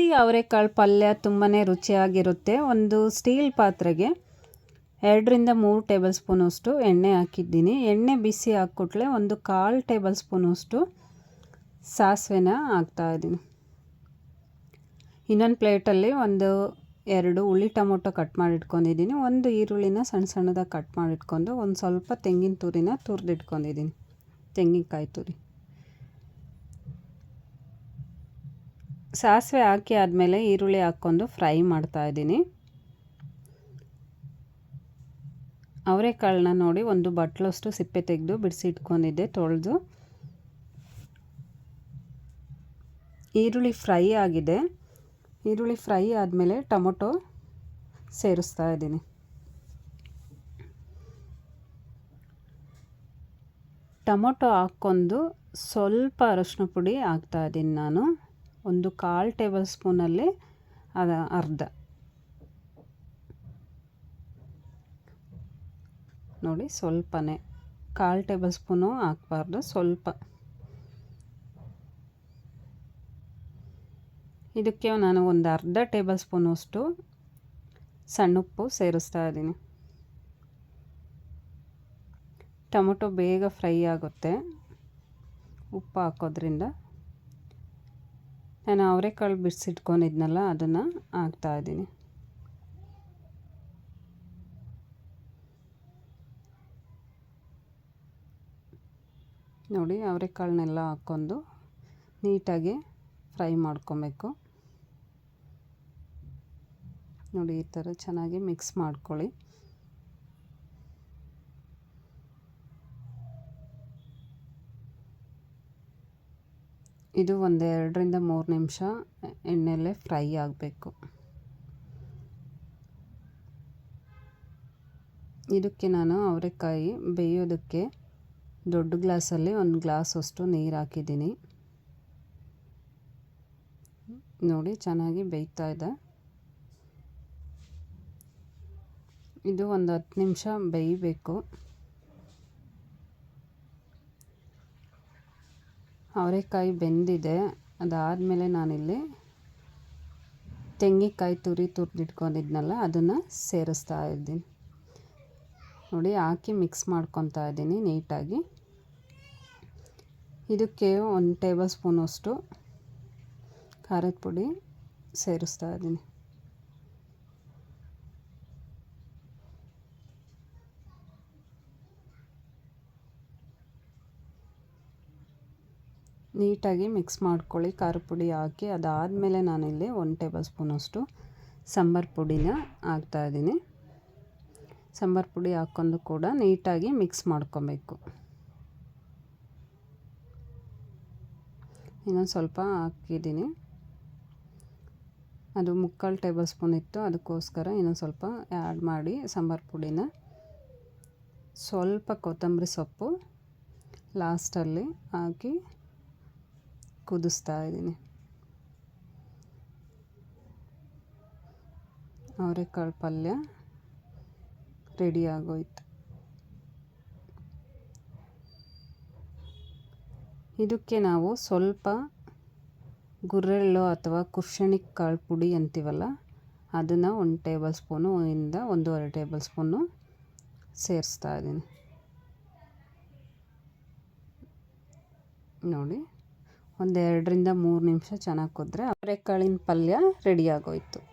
ಹಸಿ ಅವರೆಕಾಳು ಪಲ್ಯ ತುಂಬಾ ರುಚಿಯಾಗಿರುತ್ತೆ. ಒಂದು ಸ್ಟೀಲ್ ಪಾತ್ರೆಗೆ ಎರಡರಿಂದ ಮೂರು ಟೇಬಲ್ ಸ್ಪೂನಷ್ಟು ಎಣ್ಣೆ ಹಾಕಿದ್ದೀನಿ. ಎಣ್ಣೆ ಬಿಸಿ ಹಾಕ್ಕೊಟ್ಲೆ ಒಂದು ಕಾಲು ಟೇಬಲ್ ಸ್ಪೂನಷ್ಟು ಸಾಸಿವೆನ ಹಾಕ್ತಾಯಿದ್ದೀನಿ ಇನ್ನೊಂದು ಪ್ಲೇಟಲ್ಲಿ ಒಂದು ಎರಡು ಹುಳಿ ಟೊಮೊಟೊ ಕಟ್ ಮಾಡಿಟ್ಕೊಂಡಿದ್ದೀನಿ. ಒಂದು ಈರುಳ್ಳಿನ ಸಣ್ಣ ಸಣ್ಣದಾಗಿ ಕಟ್ ಮಾಡಿಟ್ಕೊಂಡು ಒಂದು ಸ್ವಲ್ಪ ತೆಂಗಿನ ತುರಿನ ತುರಿದಿಟ್ಕೊಂಡಿದ್ದೀನಿ. ತೆಂಗಿನಕಾಯಿ ತುರಿ. ಸಾಸಿವೆ ಹಾಕಿ ಆದಮೇಲೆ ಈರುಳ್ಳಿ ಹಾಕ್ಕೊಂಡು ಫ್ರೈ ಮಾಡ್ತಾಯಿದ್ದೀನಿ ಅವರೆಕಾಳನ್ನ ನೋಡಿ ಒಂದು ಬಟ್ಲಷ್ಟು ಸಿಪ್ಪೆ ತೆಗೆದು ಬಿಡಿಸಿ ಇಟ್ಕೊಂಡಿದ್ದೆ, ತೊಳೆದು. ಈರುಳ್ಳಿ ಫ್ರೈ ಆಗಿದೆ. ಈರುಳ್ಳಿ ಫ್ರೈ ಆದಮೇಲೆ ಟೊಮೊಟೊ ಸೇರಿಸ್ತಾ ಇದ್ದೀನಿ. ಟೊಮೊಟೊ ಹಾಕ್ಕೊಂಡು ಸ್ವಲ್ಪ ಅರಶಿನ ಪುಡಿ ಹಾಕ್ತಾಯಿದ್ದೀನಿ ನಾನು. ಒಂದು ಕಾಲು ಟೇಬಲ್ ಸ್ಪೂನಲ್ಲಿ ಅದ ಅರ್ಧ. ನೋಡಿ ಸ್ವಲ್ಪನೇ. ಕಾಲು ಟೇಬಲ್ ಸ್ಪೂನು ಹಾಕ್ಬಾರ್ದು, ಸ್ವಲ್ಪ. ಇದಕ್ಕೆ ನಾನು ಒಂದು ಅರ್ಧ ಟೇಬಲ್ ಸ್ಪೂನಷ್ಟು ಸಣ್ಣ ಉಪ್ಪು ಸೇರಿಸ್ತಾ ಇದ್ದೀನಿ. ಟೊಮೊಟೊ ಬೇಗ ಫ್ರೈ ಆಗುತ್ತೆ ಉಪ್ಪು ಹಾಕೋದ್ರಿಂದ. ನಾನು ಅವರೆಕಾಳು ಬಿಡಿಸಿಟ್ಕೊಂಡಿದ್ನಲ್ಲ, ಅದನ್ನು ಹಾಕ್ತಾಯಿದ್ದೀನಿ ನೋಡಿ ಅವರೆಕಾಳನ್ನೆಲ್ಲ ಹಾಕ್ಕೊಂಡು ನೀಟಾಗಿ ಫ್ರೈ ಮಾಡ್ಕೊಬೇಕು. ನೋಡಿ, ಈ ಥರ ಚೆನ್ನಾಗಿ ಮಿಕ್ಸ್ ಮಾಡ್ಕೊಳ್ಳಿ. ಇದು ಒಂದು ಎರಡರಿಂದ ಮೂರು ನಿಮಿಷ ಎಣ್ಣೆಯಲ್ಲೇ ಫ್ರೈ ಆಗಬೇಕು. ಇದಕ್ಕೆ ನಾನು ಅವರೆಕಾಯಿ ಬೇಯೋದಕ್ಕೆ ದೊಡ್ಡ ಗ್ಲಾಸಲ್ಲಿ ಒಂದು ಗ್ಲಾಸಷ್ಟು ನೀರು ಹಾಕಿದ್ದೀನಿ. ನೋಡಿ, ಚೆನ್ನಾಗಿ ಬೇಯ್ತಾ ಇದೆ. ಇದು ಒಂದು ಹತ್ತು ನಿಮಿಷ ಬೇಯಬೇಕು. ಅವರೆಕಾಯಿ ಬೆಂದಿದೆ. ಅದಾದಮೇಲೆ ನಾನಿಲ್ಲಿ ತೆಂಗಿನಕಾಯಿ ತುರಿ ತುರಿದಿಟ್ಕೊಂಡಿದ್ನಲ್ಲ, ಅದನ್ನು ಸೇರಿಸ್ತಾ ಇದ್ದೀನಿ. ನೋಡಿ, ಹಾಕಿ ಮಿಕ್ಸ್ ಮಾಡ್ಕೊತಾ ಇದ್ದೀನಿ ನೀಟಾಗಿ. ಇದಕ್ಕೆ ಒಂದು ಟೇಬಲ್ ಸ್ಪೂನಷ್ಟು ಖಾರದ ಪುಡಿ ಸೇರಿಸ್ತಾ ಇದ್ದೀನಿ. ನೀಟಾಗಿ ಮಿಕ್ಸ್ ಮಾಡ್ಕೊಳ್ಳಿ. ಖಾರ ಪುಡಿ ಹಾಕಿ ಅದಾದಮೇಲೆ ನಾನಿಲ್ಲಿ ಒಂದು ಟೇಬಲ್ ಸ್ಪೂನಷ್ಟು ಸಾಂಬಾರು ಪುಡಿನ ಹಾಕ್ತಾಯಿದ್ದೀನಿ ಸಾಂಬಾರು ಪುಡಿ ಹಾಕ್ಕೊಂಡು ಕೂಡ ನೀಟಾಗಿ ಮಿಕ್ಸ್ ಮಾಡ್ಕೊಬೇಕು. ಇನ್ನೊಂದು ಸ್ವಲ್ಪ ಹಾಕಿದ್ದೀನಿ. ಅದು ಮುಕ್ಕಾಲು ಟೇಬಲ್ ಸ್ಪೂನ್ ಇತ್ತು, ಅದಕ್ಕೋಸ್ಕರ ಇನ್ನೊಂದು ಸ್ವಲ್ಪ ಆ್ಯಡ್ ಮಾಡಿ ಸಾಂಬಾರು ಪುಡಿನ. ಸ್ವಲ್ಪ ಕೊತ್ತಂಬರಿ ಸೊಪ್ಪು ಲಾಸ್ಟಲ್ಲಿ ಹಾಕಿ ಕುದಿಸ್ತಾ ಇದ್ದೀನಿ ಅವರೆಕಾಳು ಪಲ್ಯ ರೆಡಿ ಆಗೋಯ್ತು ಇದಕ್ಕೆ ನಾವು ಸ್ವಲ್ಪ ಗುರ್ರೆಳ್ಳು ಅಥವಾ ಕಾಳು ಪುಡಿ ಅಂತೀವಲ್ಲ ಅದನ್ನು ಒಂದು ಟೇಬಲ್ ಸ್ಪೂನು ಇಂದ ಒಂದೂವರೆ ಟೇಬಲ್ ಸ್ಪೂನು ಸೇರಿಸ್ತಾ ಇದ್ದೀನಿ ನೋಡಿ ಒಂದು ಎರಡರಿಂದ ಮೂರು ನಿಮಿಷ ಚೆನ್ನಾಗಿ ಕುದ್ರೆ ಅವರೆಕಾಳಿನ ಪಲ್ಯ ರೆಡಿಯಾಗೋಯಿತು